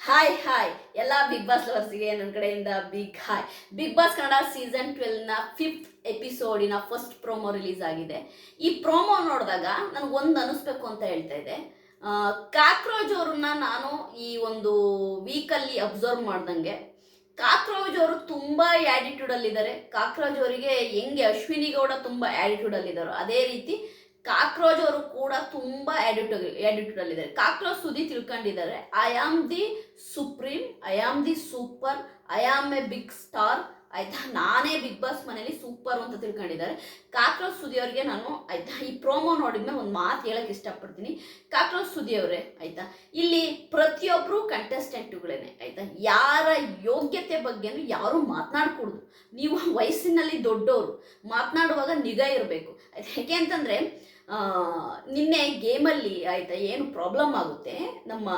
Hi hi ಎಲ್ಲ big boss ಲವರ್ಸ್ಗೆ ನನ್ನ ಕಡೆಯಿಂದ big hi Bigg Boss Kannada season ಟ್ವೆಲ್ನ fifth ಎಪಿಸೋಡಿನ ಫಸ್ಟ್ ಪ್ರೋಮೋ ರಿಲೀಸ್ ಆಗಿದೆ. ಈ ಪ್ರೋಮೋ ನೋಡಿದಾಗ ನನಗೊಂದು ಅನಿಸ್ಬೇಕು ಅಂತ ಹೇಳ್ತಾ ಇದೆ. ಕಾಕ್ರೋಜ್ ಅವ್ರನ್ನ ನಾನು ಈ ಒಂದು ವೀಕಲ್ಲಿ ಅಬ್ಸರ್ವ್ ಮಾಡ್ದಂಗೆ. ಕಾಕ್ರೋಜ್ ಅವರು ತುಂಬ ಆ್ಯಟಿಟ್ಯೂಡಲ್ಲಿದ್ದಾರೆ ಕಾಕ್ರೋಜ್ ಅವರಿಗೆ ಹೆಂಗೆ ಅಶ್ವಿನಿ ಗೌಡ ತುಂಬ ಆ್ಯಟಿಟ್ಯೂಡಲ್ಲಿದ್ದಾರೋ ಅದೇ ರೀತಿ ಕಾಕ್ರೋಜ್ ಅವರು ಕೂಡ ತುಂಬ ಎಡಿಟರ್ ಎಡಿಟರಲ್ಲಿದ್ದಾರೆ ಕಾಕ್ರೋಜ್ ಸುದ್ದಿ ತಿಳ್ಕೊಂಡಿದ್ದಾರೆ. I am the supreme I am the super I am a big star ಆಯ್ತಾ? ನಾನೇ ಬಿಗ್ ಬಾಸ್ ಮನೇಲಿ ಸೂಪರ್ ಅಂತ ತಿಳ್ಕೊಂಡಿದ್ದಾರೆ. ಕಾಕ್ರೋಜ್ ಸುದಿ ಅವ್ರಿಗೆ ನಾನು, ಆಯ್ತಾ? ಈ ಪ್ರೋಮೋ ನೋಡಿದ್ಮೇಲೆ ಒಂದು ಮಾತು ಹೇಳಕ್ಕೆ ಇಷ್ಟಪಡ್ತೀನಿ. ಕಾಕ್ರೋಜ್ ಸುದಿ ಅವರೇ, ಆಯ್ತಾ? ಇಲ್ಲಿ ಪ್ರತಿಯೊಬ್ಬರು ಕಂಟೆಸ್ಟೆಂಟುಗಳೇನೆ ಆಯ್ತಾ? ಯಾರ ಯೋಗ್ಯತೆ ಬಗ್ಗೆನೂ ಯಾರು ಮಾತನಾಡ್ಕೊಡ್ದು. ನೀವು ವಯಸ್ಸಿನಲ್ಲಿ ದೊಡ್ಡವರು ಮಾತನಾಡುವಾಗ ನಿಗಾ ಇರಬೇಕು. ಆಯ್ತಾ? ಯಾಕೆ ಅಂತಂದರೆ ನಿನ್ನೆ ಗೇಮಲ್ಲಿ ಆಯ್ತಾ ಏನು ಪ್ರಾಬ್ಲಮ್ ಆಗುತ್ತೆ? ನಮ್ಮ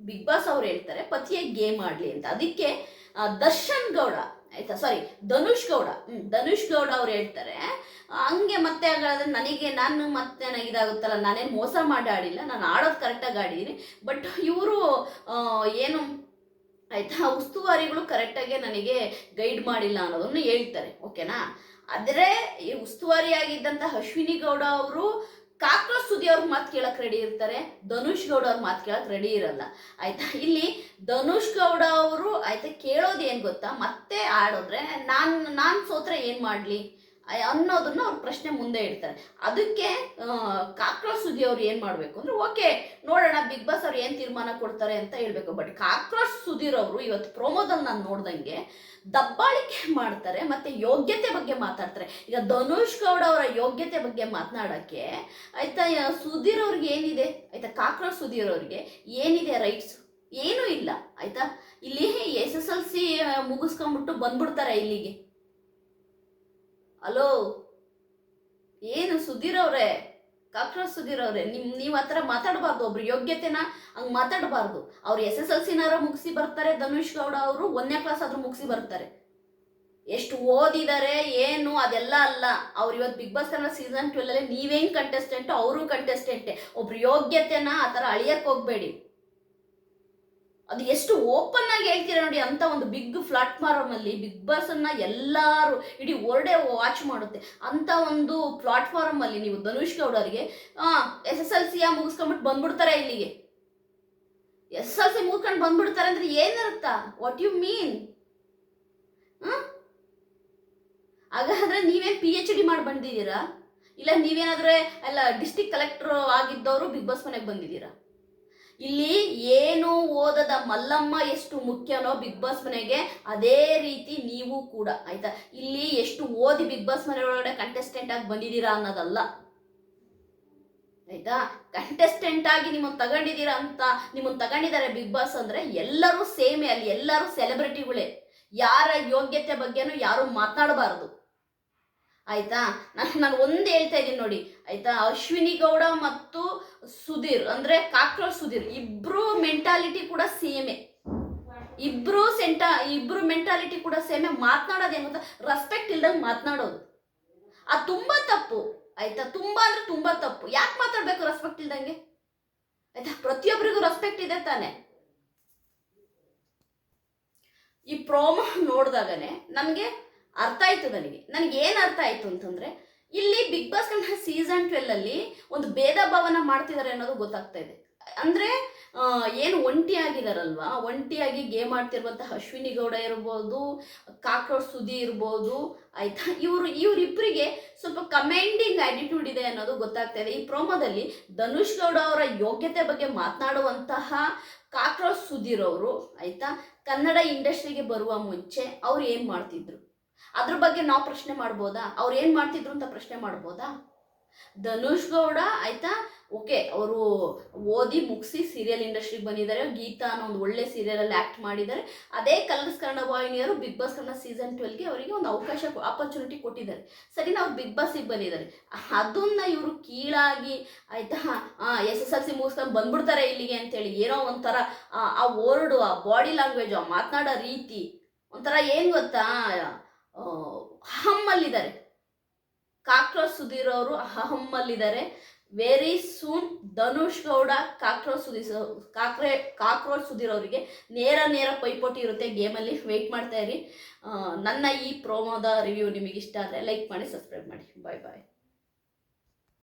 ಬಿಗ್ ಬಾಸ್ ಅವ್ರು ಹೇಳ್ತಾರೆ ಪತಿಯೇ ಗೇಮ್ ಆಡಲಿ ಅಂತ. ಅದಕ್ಕೆ ದರ್ಶನ್ ಗೌಡ ಆಯ್ತಾ ಸಾರಿ ಧನುಷ್ ಗೌಡ ಹ್ಮ್, ಧನುಷ್ ಗೌಡ ಅವ್ರು ಹೇಳ್ತಾರೆ ಹಂಗೆ ಮತ್ತೆ ಹಾಗಾದ್ರೆ ನನಗೆ ನಾನು ಮತ್ತೆ ಇದಾಗುತ್ತಲ್ಲ ನಾನೇನು ಮೋಸ ಮಾಡಿ ಆಡಿಲ್ಲ ನಾನು ಆಡೋದು ಕರೆಕ್ಟಾಗಿ ಆಡಿದ್ದೀನಿ ಬಟ್ ಇವರು ಏನು ಆಯ್ತಾ? ಉಸ್ತುವಾರಿಗಳು ಕರೆಕ್ಟಾಗಿ ನನಗೆ ಗೈಡ್ ಮಾಡಿಲ್ಲ ಅನ್ನೋದನ್ನು ಹೇಳ್ತಾರೆ ಓಕೆನಾ ಆದರೆ ಈ ಉಸ್ತುವಾರಿಯಾಗಿದ್ದಂಥ ಅಶ್ವಿನಿ ಗೌಡ ಅವರು ಕಾಕ್ರ ಸುದಿ ಅವ್ರ ಮಾತು ಕೇಳಕ್ ರೆಡಿ ಇರ್ತಾರೆ, ಧನುಷ್ ಗೌಡ ಅವ್ರ ಮಾತು ಕೇಳಕ್ ರೆಡಿ ಇರಲ್ಲ. ಆಯ್ತಾ? ಇಲ್ಲಿ ಧನುಷ್ ಗೌಡ ಅವರು ಆಯ್ತಾ ಕೇಳೋದು ಏನು ಗೊತ್ತಾ? ಮತ್ತೆ ಆಡಿದ್ರೆ ನಾನು ನಾನು ಸೋತ್ರೆ ಏನು ಮಾಡಲಿ? ಅನ್ನೋದನ್ನ ಅವ್ರ ಪ್ರಶ್ನೆ ಮುಂದೆ ಇಡ್ತಾರೆ. ಅದಕ್ಕೆ ಕಾಕ್ರೋಚ್ ಸುದ್ದಿ ಅವ್ರು ಏನು ಮಾಡಬೇಕು ಅಂದ್ರೆ, ಓಕೆ, ನೋಡೋಣ, ಬಿಗ್ ಬಾಸ್ ಅವ್ರು ಏನು ತೀರ್ಮಾನ ಕೊಡ್ತಾರೆ ಅಂತ ಹೇಳ್ಬೇಕು. ಬಟ್ ಕಾಕ್ರೋಚ್ ಸುಧೀರ್ ಅವರು ಇವತ್ತು ಪ್ರೋಮೋದಲ್ಲಿ ನಾನು ನೋಡ್ದಂಗೆ ದಬ್ಬಾಳಿಕೆ ಮಾಡ್ತಾರೆ ಮತ್ತೆ ಯೋಗ್ಯತೆ ಬಗ್ಗೆ ಮಾತಾಡ್ತಾರೆ. ಈಗ ಧನುಷ್ ಗೌಡ ಅವರ ಯೋಗ್ಯತೆ ಬಗ್ಗೆ ಮಾತನಾಡೋಕ್ಕೆ, ಆಯ್ತಾ ಸುಧೀರ್ ಅವ್ರಿಗೆ ಏನಿದೆ? ಆಯ್ತಾ, ಕಾಕ್ರೋಚ್ ಸುಧೀರ್ ಅವ್ರಿಗೆ ಏನಿದೆ ರೈಟ್ಸ್? ಏನೂ ಇಲ್ಲ. ಆಯ್ತಾ, ಇಲ್ಲಿ ಎಸ್ ಎಸ್ ಎಲ್ ಸಿ ಮುಗಿಸ್ಕೊಂಡ್ಬಿಟ್ಟು ಬಂದ್ಬಿಡ್ತಾರೆ ಇಲ್ಲಿಗೆ. ಹಲೋ ಏನು ಸುಧೀರ್ ಅವ್ರೆ? ಡಾಕ್ಟರ್ ಸುಧೀರ್ ಅವ್ರೆ, ನಿಮ್ ನೀವು ಹತ್ರ ಮಾತಾಡಬಾರ್ದು, ಒಬ್ರು ಯೋಗ್ಯತೆನ ಹಂಗೆ ಮಾತಾಡಬಾರ್ದು. ಅವ್ರು ಎಸ್ ಎಸ್ ಎಲ್ ಮುಗಿಸಿ ಬರ್ತಾರೆ, ಧನುಷ್ ಗೌಡ ಅವರು ಒಂದನೇ ಕ್ಲಾಸ್ ಆದ್ರೂ ಮುಗಿಸಿ ಬರ್ತಾರೆ. ಎಷ್ಟು ಓದಿದ್ದಾರೆ ಏನು, ಅದೆಲ್ಲ ಅಲ್ಲ. ಅವ್ರು ಇವತ್ತು ಬಿಗ್ ಬಾಸ್ ಅನ್ನೋ ಸೀಸನ್ ಟ್ವೆಲ್ ಅಲ್ಲಿ ನೀವೇನ್ ಕಂಟೆಸ್ಟೆಂಟು ಅವರು ಕಂಟೆಸ್ಟೆಂಟೆ ಒಬ್ರು ಯೋಗ್ಯತೆನ ಆ ಥರ ಅಳಿಯಕ್ಕೆ ಹೋಗ್ಬೇಡಿ. ಅದು ಎಷ್ಟು ಓಪನ್ ಆಗಿ ಹೇಳ್ತೀರಾ ನೋಡಿ, ಅಂತ ಒಂದು ಬಿಗ್ ಪ್ಲಾಟ್ಫಾರ್ಮ್ ಅಲ್ಲಿ ಬಿಗ್ ಬಾಸ್ ಅನ್ನ ಎಲ್ಲಾರು ಇಡೀ ಒರ್ಡೆ ವಾಚ್ ಮಾಡುತ್ತೆ. ಅಂತ ಒಂದು ಪ್ಲಾಟ್ಫಾರ್ಮ್ ಅಲ್ಲಿ ನೀವು ಧನುಷ್ ಗೌಡರಿಗೆ ಅವರಿಗೆ ಎಸ್ ಎಸ್ ಎಲ್ ಸಿ ಮುಗಿಸ್ಕೊಂಡ್ಬಿಟ್ಟು ಬಂದ್ಬಿಡ್ತಾರೆ ಇಲ್ಲಿಗೆ. ಎಸ್ ಎಲ್ ಸಿ ಮುಗಿಸ್ಕೊಂಡು ಬಂದ್ಬಿಡ್ತಾರೆ ಅಂದ್ರೆ ಏನಿರುತ್ತ ವಾಟ್ ಯು ಮೀನ್ ಹಾಗಾದ್ರೆ ನೀವೇ ಪಿ ಎಚ್ ಡಿ ಮಾಡಿ ಬಂದಿದ್ದೀರಾ ಇಲ್ಲ ನೀವೇನಾದ್ರೆ ಎಲ್ಲ ಡಿಸ್ಟಿಕ್ ಕಲೆಕ್ಟರ್ ಆಗಿದ್ದವರು ಬಿಗ್ ಬಾಸ್ ಮನೆಗೆ ಬಂದಿದ್ದೀರಾ? ಇಲ್ಲಿ ಏನು ಓದದ ಮಲ್ಲಮ್ಮ ಎಷ್ಟು ಮುಖ್ಯನೋ ಬಿಗ್ ಬಾಸ್ ಮನೆಗೆ ಅದೇ ರೀತಿ ನೀವು ಕೂಡ, ಆಯ್ತಾ? ಇಲ್ಲಿ ಎಷ್ಟು ಓದಿ ಬಿಗ್ ಬಾಸ್ ಮನೆ ಒಳಗಡೆ ಕಂಟೆಸ್ಟೆಂಟ್ ಆಗಿ ಬಂದಿದ್ದೀರಾ ಅನ್ನೋದಲ್ಲ. ಆಯ್ತಾ? ಕಂಟೆಸ್ಟೆಂಟ್ ಆಗಿ ನಿಮ್ಮನ್ನು ತಗೊಂಡಿದ್ದೀರಾ ಅಂತ ನಿಮ್ಮನ್ನು ತಗೊಂಡಿದ್ದಾರೆ ಬಿಗ್ ಬಾಸ್ ಅಂದ್ರೆ ಎಲ್ಲರೂ ಸೇಮೆ ಅಲ್ಲಿ ಎಲ್ಲರೂ ಸೆಲೆಬ್ರಿಟಿಗಳೇ ಯಾರ ಯೋಗ್ಯತೆ ಬಗ್ಗೆನೂ ಯಾರು ಮಾತನಾಡಬಾರದು ಆಯ್ತಾ? ನಾನು ನಾನು ಒಂದು ಹೇಳ್ತಾ ಇದ್ದೀನಿ ನೋಡಿ. ಆಯ್ತಾ? ಅಶ್ವಿನಿ ಗೌಡ ಮತ್ತು ಸುಧೀರ್, ಅಂದ್ರೆ ಕಾಕ್ರೋಚ್ ಸುಧೀರ್, ಇಬ್ರು ಮೆಂಟಾಲಿಟಿ ಕೂಡ ಸೇಮೆ. ಇಬ್ರು ಸೆಂಟ ಇಬ್ರು ಮೆಂಟಾಲಿಟಿ ಕೂಡ ಸೇಮೆ. ಮಾತನಾಡೋದು ಏನು ಗೊತ್ತಾ? ರೆಸ್ಪೆಕ್ಟ್ ಇಲ್ದಂಗೆ ಮಾತನಾಡೋದು. ಅದು ತುಂಬಾ ತಪ್ಪು. ಆಯ್ತಾ? ತುಂಬಾ ಅಂದ್ರೆ ತುಂಬಾ ತಪ್ಪು. ಯಾಕೆ ಮಾತಾಡ್ಬೇಕು ರೆಸ್ಪೆಕ್ಟ್ ಇಲ್ದಂಗೆ? ಆಯ್ತಾ? ಪ್ರತಿಯೊಬ್ಬರಿಗೂ ರೆಸ್ಪೆಕ್ಟ್ ಇದೆ ತಾನೆ. ಈ ಪ್ರೋಮೋ ನೋಡಿದಾಗನೆ ನನಗೆ ಅರ್ಥ ಆಯ್ತು ನನಗೆ. ನನಗೆ ಏನು ಅರ್ಥ ಆಯ್ತು ಅಂತಂದ್ರೆ, ಇಲ್ಲಿ Bigg Boss Kannada season twelve ಅಲ್ಲಿ ಒಂದು ಭೇದ ಭಾವನ ಮಾಡ್ತಿದ್ದಾರೆ ಅನ್ನೋದು ಗೊತ್ತಾಗ್ತಾ ಇದೆ. ಅಂದ್ರೆ ಏನು ಒಂಟಿಯಾಗಿದಾರಲ್ವಾ? ಒಂಟಿಯಾಗಿ ಗೇಮ್ ಆಡ್ತಿರುವಂತಹ ಅಶ್ವಿನಿ ಗೌಡ ಇರ್ಬೋದು, ಕಾಕ್ರೋಚ್ ಸುದಿ ಇರ್ಬೋದು, ಆಯ್ತಾ? ಇವರು ಇವರಿಬ್ಬರಿಗೆ ಸ್ವಲ್ಪ ಕಮೆಂಡಿಂಗ್ ಆಟಿಟ್ಯೂಡ್ ಇದೆ ಅನ್ನೋದು ಗೊತ್ತಾಗ್ತಾ ಇದೆ. ಈ ಪ್ರೋಮೋದಲ್ಲಿ ಧನುಷ್ ಗೌಡ ಅವರ ಯೋಗ್ಯತೆ ಬಗ್ಗೆ ಮಾತನಾಡುವಂತಹ ಕಾಕ್ರೋಚ್ ಸುಧೀರ್ ಅವರು ಆಯ್ತಾ? ಕನ್ನಡ ಇಂಡಸ್ಟ್ರಿಗೆ ಬರುವ ಮುಂಚೆ ಅವ್ರು ಏನು ಮಾಡ್ತಿದ್ರು? ಅದ್ರ ಬಗ್ಗೆ ನಾವು ಪ್ರಶ್ನೆ ಮಾಡ್ಬೋದಾ? ಅವ್ರು ಏನು ಮಾಡ್ತಿದ್ರು ಅಂತ ಪ್ರಶ್ನೆ ಮಾಡ್ಬೋದಾ? ಧನುಷ್ ಗೌಡ ಆಯ್ತಾ? ಓಕೆ, ಅವರು ಓದಿ ಮುಗಿಸಿ ಸೀರಿಯಲ್ ಇಂಡಸ್ಟ್ರಿಗೆ ಬಂದಿದ್ದಾರೆ. ಗೀತಾ ಅನ್ನೋ ಒಂದು ಒಳ್ಳೆ ಸೀರಿಯಲಲ್ಲಿ ಆ್ಯಕ್ಟ್ ಮಾಡಿದ್ದಾರೆ. ಅದೇ ಕಲರ್ಸ್ ಕನ್ನಡ ವಾಹಿನಿಯರು ಬಿಗ್ ಬಾಸ್ ಕನ್ನಡ ಸೀಸನ್ ಟ್ವೆಲ್ಗೆ ಅವರಿಗೆ ಒಂದು ಅವಕಾಶ ಆಪರ್ಚುನಿಟಿ ಕೊಟ್ಟಿದ್ದಾರೆ. ಸರಿ ನಾವು ಬಿಗ್ ಬಾಸಿಗೆ ಬಂದಿದ್ದಾರೆ. ಅದನ್ನ ಇವರು ಕೀಳಾಗಿ ಆಯ್ತಾ ಎಸ್ ಎಸ್ ಎಲ್ ಸಿ ಮುಗಿಸ್ಕೊಂಡು ಬಂದ್ಬಿಡ್ತಾರೆ ಇಲ್ಲಿಗೆ ಅಂತೇಳಿ. ಏನೋ ಒಂಥರ, ಆ ವರ್ಡು ಆ ಬಾಡಿ ಲ್ಯಾಂಗ್ವೇಜ್ ಆ ಮಾತನಾಡೋ ರೀತಿ. ಒಂಥರ ಏನು ಗೊತ್ತಾ? ಅಹಮ್ಮಲ್ಲಿದ್ದಾರೆ. ಕಾಕ್ರೋಚ್ ಸುಧೀರ್ ಅವರು ಅಹಮ್ಮಲ್ಲಿದ್ದಾರೆ. Very soon Dhanush Gowda cockroach Sudheer Thackeray, cockroach ಅವರಿಗೆ ನೇರ ನೇರ ಪೈಪೋಟಿ ಇರುತ್ತೆ. ಗೇಮಲ್ಲಿ ವೆಯ್ಟ್ ಮಾಡ್ತಾ ಇರಿ. ನನ್ನ ಈ ಪ್ರೋಮೋದ ರಿವ್ಯೂ ನಿಮಗೆ ಇಷ್ಟ ಆದರೆ ಲೈಕ್ ಮಾಡಿ ಸಬ್ಸ್ಕ್ರೈಬ್ ಮಾಡಿ. ಬಾಯ್ ಬಾಯ್